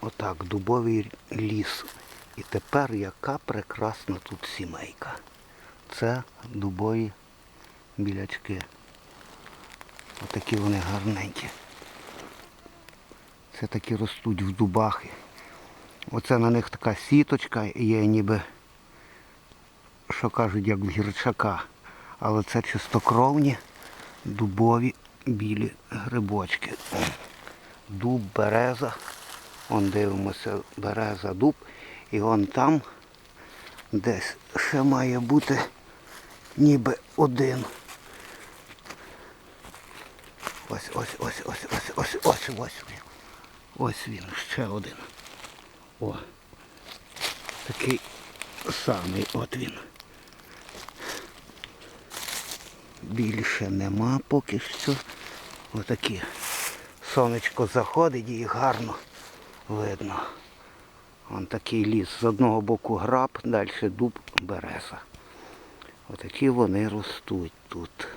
Отак, дубовий ліс. І тепер яка прекрасна тут сімейка. Це дубові білячки. Отакі вони гарненькі. Це такі ростуть в дубах. Оце на них така сіточка є ніби, що кажуть, як в гірчака. Але це чистокровні дубові білі грибочки. Дуб, береза. Вон дивимося, береза, дуб. І вон там десь ще має бути ніби один. Ось, ось, ось, ось, ось, ось, ось, ось він. Ось він, ще один. О. Такий самий от він. Більше нема поки що. Отакі. Сонечко заходить і гарно видно. Вон такий ліс. З одного боку граб, далі дуб береза. Отакі вони ростуть тут.